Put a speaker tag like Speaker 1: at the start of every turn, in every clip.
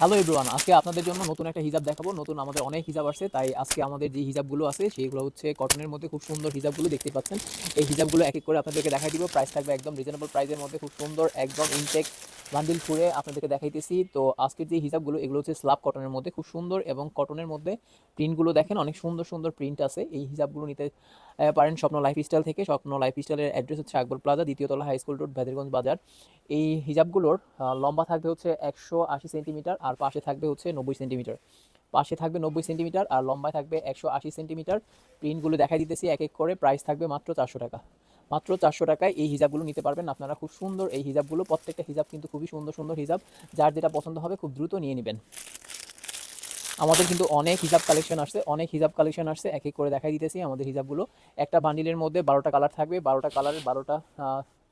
Speaker 1: Hello everyone আজকে আপনাদের জন্য নতুন একটা হিজাব দেখাবো। নতুন আমাদের অনেক হিজাব আসছে, তাই আজকে আমাদের যে হিজাবগুলো আছে সেইগুলো হচ্ছে কটনের মধ্যে খুব সুন্দর হিজাবগুলো দেখতে পাচ্ছেন। এই হিজাবগুলো এক এক করে আপনাদেরকে দেখাই দিব। প্রাইস থাকবে একদম রিজনেবল প্রাইসের মধ্যে, খুব সুন্দর, একদম ইনটেক বান্ডিল ফুড়ে আপনাদেরকে দেখাইতেছি। তো আজকের যে হিজাবগুলো, এগুলো হচ্ছে স্লাব কটনের মধ্যে খুব সুন্দর এবং কটনের মধ্যে প্রিন্টগুলো দেখেন, অনেক সুন্দর সুন্দর প্রিন্ট আছে। এই হিজাবগুলো নিতে পারেন স্বপ্ন লাইফস্টাইল থেকে। স্বপ্ন লাইফস্টাইলের অ্যাড্রেস হচ্ছে Akbar plaza দ্বিতীয়তলা high school road Bhedarganj Bazar. এই হিজাবগুলোর লম্বা থাকবে হচ্ছে একশো আশি সেন্টিমিটার আর পাশে থাকবে হচ্ছে নব্বই সেন্টিমিটার। পাশে থাকবে নব্বই সেন্টিমিটার আর লম্বায় থাকবে একশো আশি সেন্টিমিটার। প্রিন্টগুলো দেখাই দিতেছি এক এক করে। প্রাইস থাকবে মাত্র চারশো টাকা। মাত্র চারশো টাকায় এই হিজাবগুলো নিতে পারবেন। আপনারা খুব সুন্দর এই হিজাবগুলো, প্রত্যেকটা হিজাব কিন্তু খুবই সুন্দর সুন্দর হিজাব। যার যেটা পছন্দ হবে খুব দ্রুত নিয়ে নেবেন। আমাদের কিন্তু অনেক হিজাব কালেকশন আসছে, অনেক হিজাব কালেকশন আসছে। এক এক করে দেখাই দিতেছি আমাদের হিজাবগুলো। একটা বান্ডিলের মধ্যে বারোটা কালার থাকবে। বারোটা কালারের বারোটা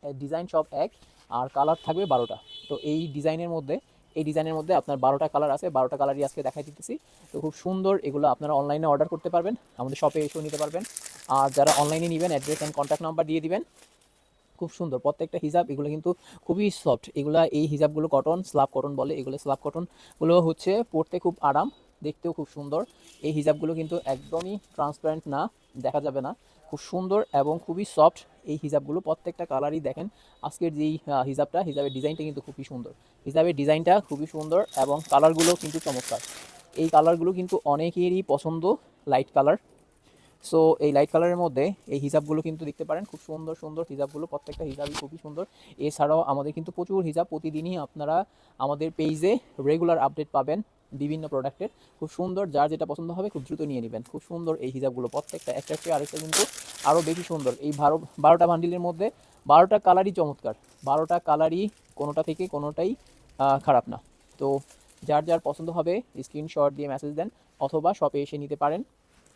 Speaker 1: ডিজাইন সব এক। আর কালার থাকবে বারোটা। তো এই ডিজাইনের মধ্যে এই ডিজাইনের মধ্যে আপনার বারোটা কালার আছে, বারোটা কালারই আজকে দেখাই দিতেছি। তো খুব সুন্দর এগুলো আপনারা অনলাইনে অর্ডার করতে পারবেন, আমাদের শপে এসেও নিতে পারবেন। আর যারা অনলাইনে নেবেন, অ্যাড্রেস অ্যান্ড কন্ট্যাক্ট নাম্বার দিয়ে দিবেন, খুব সুন্দর। প্রত্যেকটা হিজাব, এগুলো কিন্তু খুবই সফট। এগুলো এই হিজাবগুলো কটন স্লাব কটন বলে, এগুলো স্লাব কটনগুলো হচ্ছে পড়তে খুব আরাম। দেখতেও খুব সুন্দর। এই হিজাবগুলো কিন্তু একদমই ট্রান্সপারেন্ট না, দেখা যাবে না। খুব সুন্দর এবং খুবই সফট এই হিজাবগুলো প্রত্যেকটা কালারই দেখেন। আজকের যেই হিজাবটা, হিজাবের ডিজাইনটা কিন্তু খুবই সুন্দর। হিজাবের ডিজাইনটা খুবই সুন্দর এবং কালারগুলো কিন্তু চমৎকার। এই কালারগুলো কিন্তু অনেকেরই পছন্দ লাইট কালার সো এই লাইট কালারের মধ্যে এই হিজাবগুলো কিন্তু দেখতে পারেন, খুব সুন্দর সুন্দর হিজাবগুলো, প্রত্যেকটা হিজাবই খুবই সুন্দর। এছাড়াও আমাদের কিন্তু প্রচুর হিজাব প্রতিদিনই আপনারা আমাদের পেজে রেগুলার আপডেট পাবেন। বিভিন্ন প্রোডাক্টের খুব সুন্দর, যার যেটা পছন্দ হবে খুব দ্রুত নিয়ে নেবেন। খুব সুন্দর এই হিজাবগুলো প্রত্যেকটা, একটা চেয়ে আরেকটা কিন্তু আরও বেশি সুন্দর। এই বারো, বারোটা বান্ডিলের মধ্যে বারোটা কালারই চমৎকার। বারোটা কালারই কোনোটা থেকে কোনোটাই খারাপ না। তো যার যার পছন্দ হবে স্ক্রিনশট দিয়ে মেসেজ দেন, অথবা শপে এসে নিতে পারেন।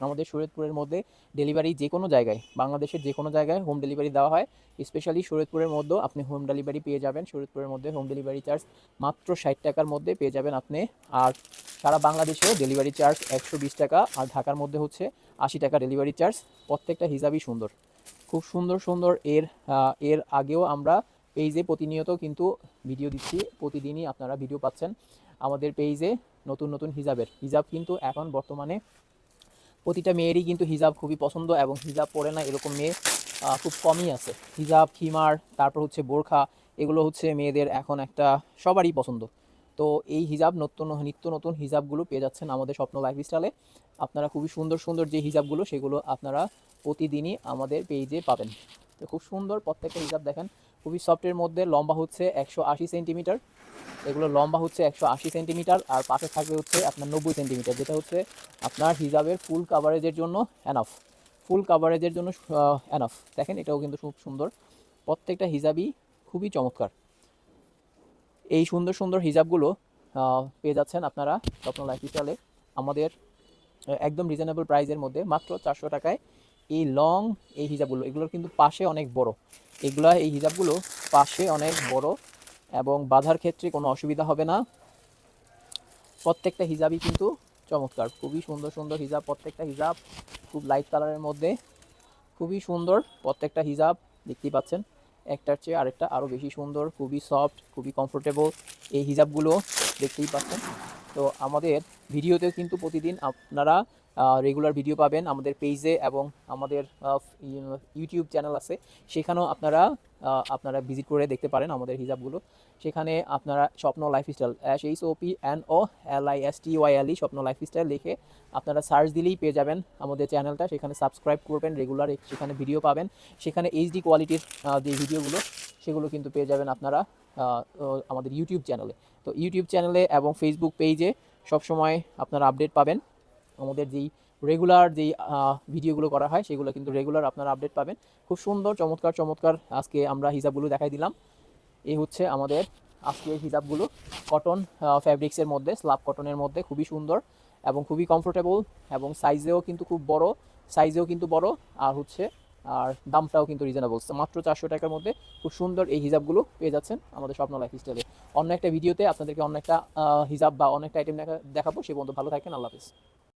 Speaker 1: আমাদের শরীয়তপুরের মধ্যে ডেলিভারি যে কোনো জায়গায়, বাংলাদেশের যে কোনো জায়গায় হোম ডেলিভারি দেওয়া হয়। স্পেশালি শরীয়তপুরের মধ্যেও আপনি হোম ডেলিভারি পেয়ে যাবেন। শরীয়তপুরের মধ্যে হোম ডেলিভারি চার্জ মাত্র ষাট টাকার মধ্যে পেয়ে যাবেন আপনি। আর সারা বাংলাদেশেও ডেলিভারি চার্জ একশো বিশ টাকা, আর ঢাকার মধ্যে হচ্ছে আশি টাকা ডেলিভারি চার্জ প্রত্যেকটা হিসাবই সুন্দর। খুব সুন্দর সুন্দর এর এর আগেও আমরা পেজে প্রতিনিয়ত কিন্তু ভিডিও দিচ্ছি। প্রতিদিনই আপনারা ভিডিও পাচ্ছেন। আমাদের পেজে নতুন নতুন হিজাবের হিজাব কিন্তু এখন বর্তমানে প্রতিটা মেয়েরই কিন্তু হিজাব খুবই পছন্দ এবং হিজাব পরে না এরকম মেয়ে খুব কমই আছে। হিজাব, খিমার, তারপর হচ্ছে বোরখা, এগুলো হচ্ছে মেয়েদের এখন একটা সবারই পছন্দ। তো এই হিজাব নতুন, নিত্য নতুন হিজাবগুলো পেয়ে যাচ্ছেন আমাদের স্বপ্ন লাইফস্টাইলে আপনারা খুবই সুন্দর সুন্দর যে হিজাবগুলো, সেগুলো আপনারা প্রতিদিনই আমাদের পেজে পাবেন। তো খুব সুন্দর প্রত্যেকটা হিজাব দেখেন। খুবই সফটের মধ্যে, লম্বা হচ্ছে একশো আশি সেন্টিমিটার এগুলো লম্বা হচ্ছে একশো আশি সেন্টিমিটার আর পাশে থাকবে হচ্ছে আপনার নব্বই সেন্টিমিটার যেটা হচ্ছে আপনার হিজাবের ফুল কাভারেজের জন্য অ্যানাফ ফুল কাভারেজের জন্য অ্যানাফ দেখেন এটাও কিন্তু খুব সুন্দর। প্রত্যেকটা হিজাবই খুবই চমৎকার। এই সুন্দর সুন্দর হিজাবগুলো পেয়ে যাচ্ছেন আপনারা স্বপ্ন লাইফস্টাইলে আমাদের একদম রিজনেবল প্রাইসের মধ্যে, মাত্র চারশো টাকায় এই লং এই হিজাবগুলো। এগুলোর কিন্তু পাশে অনেক বড়। এগুলা, এই হিজাবগুলো পাশে অনেক বড় এবং বাঁধার ক্ষেত্রে কোনো অসুবিধা হবে না। প্রত্যেকটা হিজাবই কিন্তু চমৎকার। খুবই সুন্দর সুন্দর হিজাব, প্রত্যেকটা হিজাব খুব লাইট কালারের মধ্যে। খুবই সুন্দর প্রত্যেকটা হিজাব, দেখতেই পাচ্ছেন। একটার চেয়ে আরেকটা আরও বেশি সুন্দর, খুবই সফট খুবই কমফোর্টেবল এই হিজাবগুলো, দেখতেই পাচ্ছেন। তো আমাদের ভিডিওতেও কিন্তু প্রতিদিন আপনারা রেগুলার ভিডিও পাবেন আমাদের পেজে এবং আমাদের ইউটিউব চ্যানেল আছে। সেখানেও আপনারা আপনারা ভিজিট করে দেখতে পারেন আমাদের হিজাবগুলো সেখানে আপনারা Swapno lifestyle S H O P N O L I S T Y L E Swapno lifestyle লিখে আপনারা সার্চ দিলেই পেয়ে যাবেন আমাদের চ্যানেলটা সেখানে সাবস্ক্রাইব করবেন রেগুলার সেখানে ভিডিও পাবেন। সেখানে এইচডি কোয়ালিটির যে ভিডিওগুলো সেগুলো কিন্তু পেয়ে যাবেন আপনারা আমাদের ইউটিউব চ্যানেলে তো ইউটিউব চ্যানেলে এবং ফেসবুক পেজে সবসময় আপনারা আপডেট পাবেন। আমাদের যেই রেগুলার যেই ভিডিওগুলো করা হয়, সেগুলো কিন্তু রেগুলার আপনারা আপডেট পাবেন। খুব সুন্দর, চমৎকার চমৎকার আজকে আমরা হিসাবগুলো দেখাই দিলাম। এই হচ্ছে আমাদের আজকের হিজাবগুলো। কটন ফ্যাব্রিক্সের মধ্যে স্লাব কটনের মধ্যে, খুবই সুন্দর এবং খুবই কমফোর্টেবল এবং সাইজেও কিন্তু খুব বড় সাইজেও কিন্তু বড়। আর হচ্ছে আর দামটাও কিন্তু রিজনেবল মাত্র চারশো টাকার মধ্যে খুব সুন্দর এই হিজাবগুলো পেয়ে যাচ্ছেন আমাদের স্বপ্ন লাইফ স্টাইলে অন্য একটা ভিডিওতে আপনাদেরকে অন্য একটা হিজাব বা অনেকটা আইটেম দেখা, দেখাবো, সে বন্ধু ভালো থাকেন, আল্লাহ হাফিজ।